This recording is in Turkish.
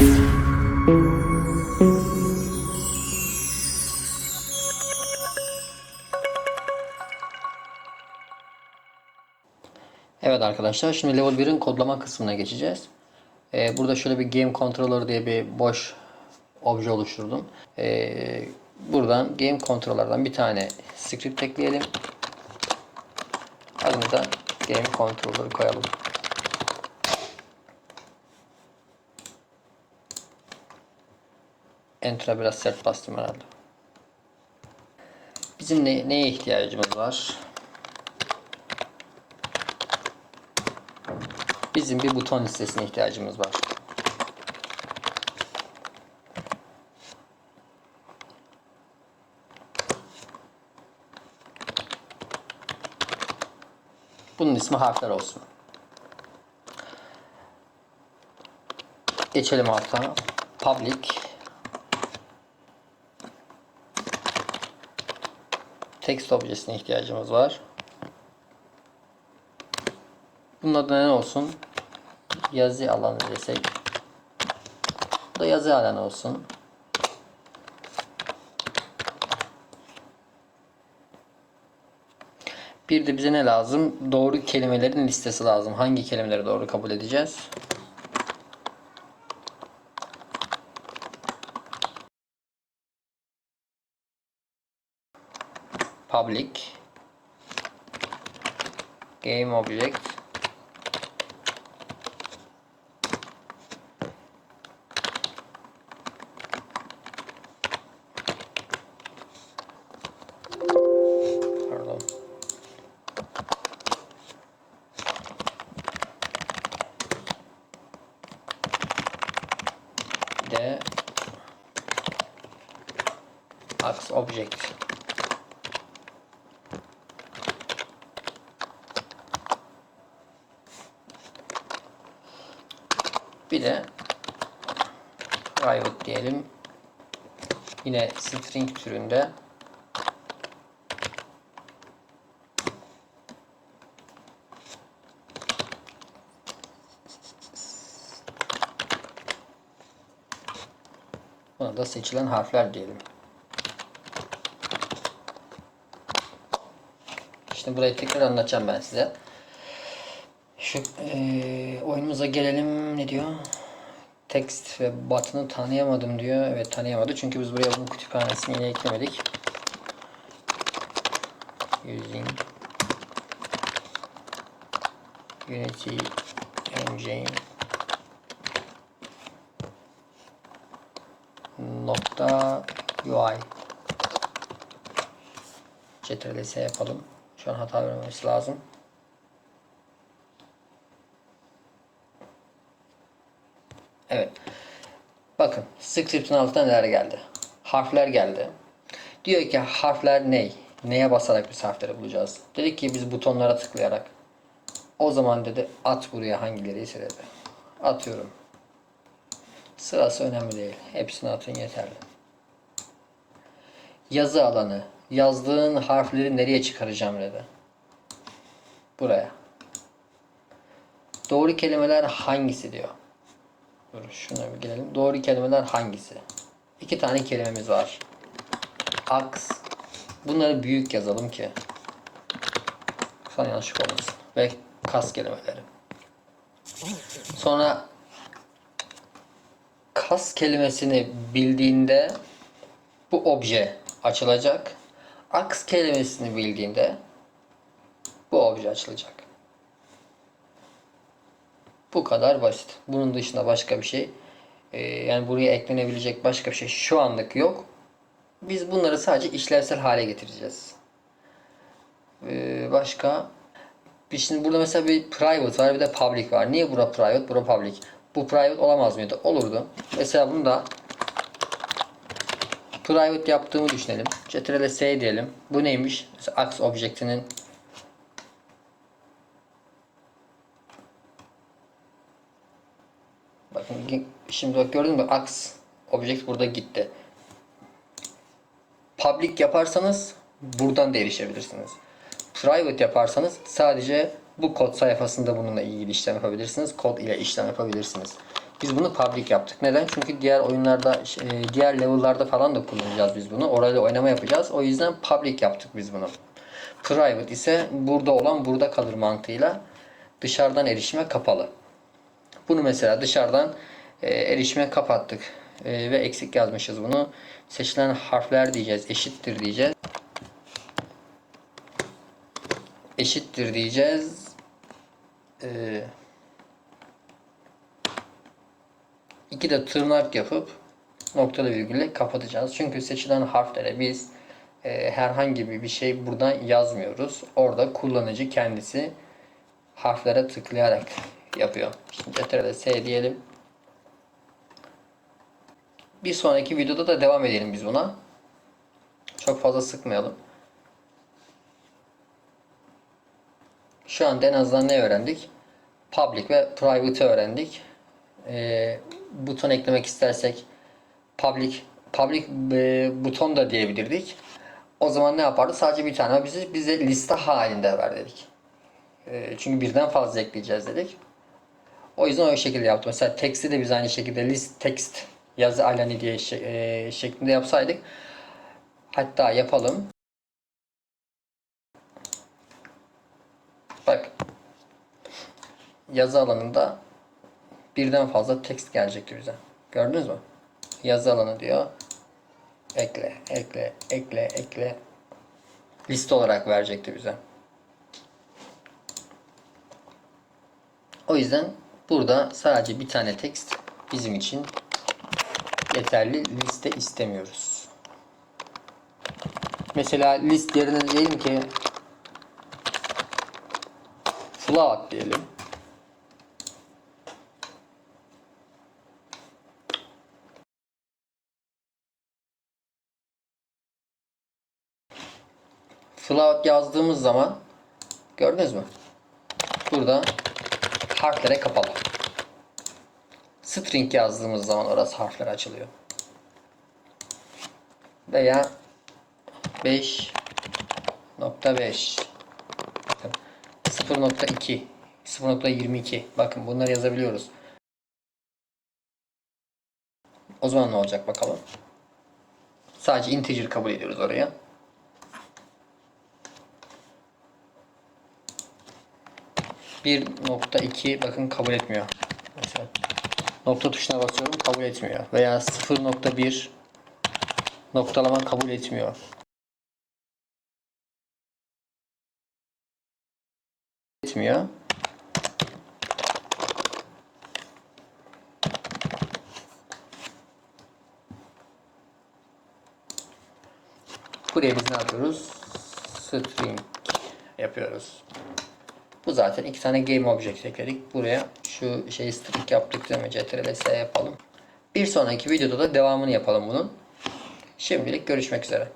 Evet arkadaşlar şimdi level 1'in kodlama kısmına geçeceğiz. Ee, burada şöyle bir game controller diye bir boş obje oluşturdum. Ee, buradan game controller'dan bir tane script ekleyelim. Adını da game controller koyalım. Enter'a biraz sert bastım herhalde. Bizim ne, neye ihtiyacımız var? Bizim bir buton listesine ihtiyacımız var. Bunun ismi harfler olsun. Geçelim alta. Public text objesine ihtiyacımız var. Bunun adı ne olsun? Yazı alanı desek. Bu da yazı alanı olsun. Bir de bize ne lazım? Doğru kelimelerin listesi lazım. Hangi kelimeleri doğru kabul edeceğiz? Public. Game Object. De Object. Bir de private diyelim. Yine string türünde Buna da seçilen harfler diyelim. Şimdi burayı tekrar anlatacağım ben size. Şu eee, oyunumuza gelelim. Ne diyor? Text ve button'ı tanıyamadım diyor. Evet tanıyamadı. Çünkü biz buraya bunun kütüphanesini yine eklemedik. Using Unity Engine nokta UI CTRL-S yapalım. Şu an hata vermemesi lazım. Evet. Bakın script'in altına neler geldi? Harfler geldi. Diyor ki harfler ne? Neye basarak biz harfleri bulacağız? Dedik ki biz butonlara tıklayarak. O zaman dedi at buraya hangileri ise dedi. Atıyorum. Sırası önemli değil. Hepsini atın yeterli. Yazı alanı. Yazdığın harfleri nereye çıkaracağım dedi. Buraya. Doğru kelimeler hangisi diyor. Dur şuna bir gelelim. Doğru kelimeler hangisi? İki tane kelimemiz var. Aks. Bunları büyük yazalım ki. Sana yanlışlık olmasın. Ve kas kelimeleri. Sonra kas kelimesini bildiğinde bu obje açılacak. Aks kelimesini bildiğinde bu obje açılacak. Bu kadar basit. Bunun dışında başka bir şey e, yani buraya eklenebilecek başka bir şey şu anlık yok. Biz bunları sadece işlevsel hale getireceğiz. E, başka biz şimdi burada mesela bir private var bir de public var. Niye bura private, bura public? Bu private olamaz mıydı? Olurdu. Mesela bunu da private yaptığımı düşünelim. Ctrl S diyelim. Bu neymiş? Mesela ax object'inin Bakın şimdi bak gördün mü? Ax object burada gitti. Public yaparsanız buradan da erişebilirsiniz. Private yaparsanız sadece bu kod sayfasında bununla ilgili işlem yapabilirsiniz. Kod ile işlem yapabilirsiniz. Biz bunu public yaptık. Neden? Çünkü diğer oyunlarda, e, diğer level'larda falan da kullanacağız biz bunu. Orayla oynama yapacağız. O yüzden public yaptık biz bunu. Private ise burada olan burada kalır mantığıyla dışarıdan erişime kapalı. Bunu mesela dışarıdan e, erişime kapattık. E, ve eksik yazmışız bunu. Seçilen harfler diyeceğiz. Eşittir diyeceğiz. Eşittir diyeceğiz. E, iki de tırnak yapıp noktalı virgülle kapatacağız. Çünkü seçilen harflere biz e, herhangi bir şey buradan yazmıyoruz. Orada kullanıcı kendisi harflere tıklayarak yapıyor. Şimdi CTRL S diyelim. Bir sonraki videoda da devam edelim biz buna. Çok fazla sıkmayalım. Şu anda en azından ne öğrendik? Public ve private öğrendik. Ee, buton eklemek istersek public public e, buton da diyebilirdik. O zaman ne yapardı? Sadece bir tane bize bize liste halinde ver dedik. Ee, çünkü birden fazla ekleyeceğiz dedik. O yüzden o şekilde yaptım. Mesela text'i de biz aynı şekilde list text yazı alani diye e, şeklinde yapsaydık. Hatta yapalım. Bak. Yazı alanında birden fazla text gelecekti bize. Gördünüz mü? Yazı alanı diyor. Ekle, ekle, ekle, ekle. Liste olarak verecekti bize. O yüzden burada sadece bir tane text bizim için yeterli liste istemiyoruz. Mesela list yerine diyelim ki float diyelim. Float yazdığımız zaman gördünüz mü? Burada harflere kapalı. String yazdığımız zaman orası harfler açılıyor. Veya 5.5 Bakın 0.2 0.22 Bakın bunları yazabiliyoruz. O zaman ne olacak bakalım. Sadece integer kabul ediyoruz oraya. Bir nokta iki bakın kabul etmiyor. Mesela nokta tuşuna basıyorum kabul etmiyor. Veya 0.1 noktalama kabul etmiyor. Etmiyor. Buraya biz ne yapıyoruz? String yapıyoruz. Bu zaten iki tane game object ekledik. Buraya şu şeyi string yaptık mi? Ctrl S yapalım. Bir sonraki videoda da devamını yapalım bunun. Şimdilik görüşmek üzere.